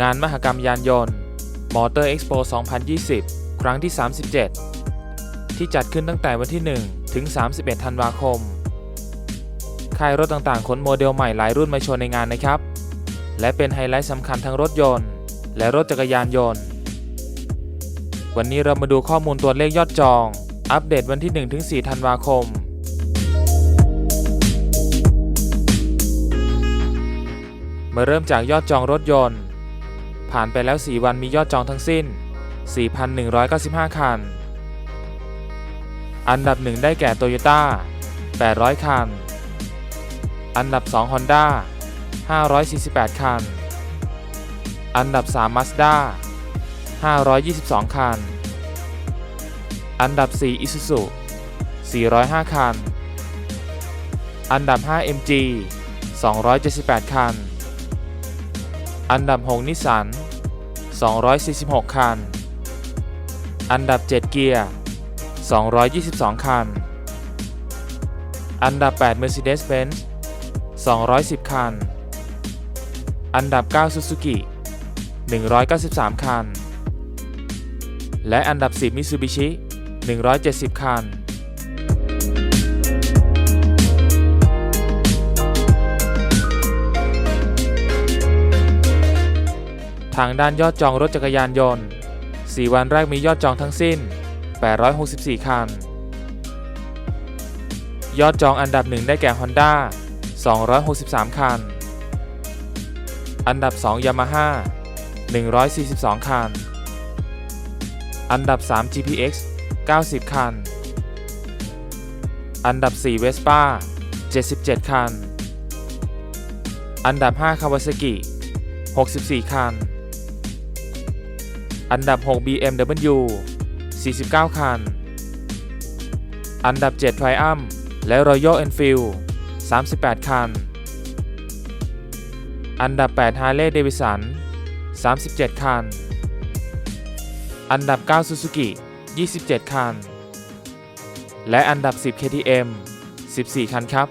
งานมหกรรมยานยนต์ Motor Expo 2020 ครั้งที่ 37 ที่จัดขึ้นตั้งแต่วันที่ 1 ถึง 31 ธันวาคม ค่ายรถต่างๆขนโมเดลใหม่หลายรุ่นมาโชว์ในงานนะครับ และเป็นไฮไลท์สำคัญทั้งรถยนต์ และรถจักรยานยนต์ วันนี้เรามาดูข้อมูลตัวเลขยอดจอง อัปเดตวันที่ 1 ถึง 4 ธันวาคมมาเริ่มจากยอดจองรถยนต์ ผ่านไปแล้ว 4 วันมียอดจองทั้งสิ้น 4,195 คัน อันดับ 1 ได้แก่ Toyota 800 คัน อันดับ 2 Honda 548 คัน อันดับ 3 Mazda 522 คัน อันดับ 4 Isuzu 405 คัน อันดับ 5 MG 278 คัน อันดับ 6 นิสสัน 246 คัน อันดับ 7 เกียร์ 222 คัน อันดับ 8 Mercedes-Benz 210 คัน อันดับ 9 Suzuki 193 คัน และอันดับ 10 Mitsubishi 170 คัน ทางด้านยอดจองรถจักรยานยนต์ 4 วันแรกมียอดจองทั้งสิ้น 864 คัน ยอดจองอันดับ1ได้แก่ Honda 263 คัน อันดับ 2 Yamaha 142 คัน อันดับ 3 GPX 90 คัน อันดับ 4 Vespa 77 คัน อันดับ 5 Kawasaki 64 คัน อันดับ 6 BMW 49 คัน อันดับ 7 Triumph และ Royal Enfield 38 คัน อันดับ 8 Harley Davidson 37 คัน อันดับ 9 Suzuki 27 คัน และอันดับ 10 KTM 14 คันครับ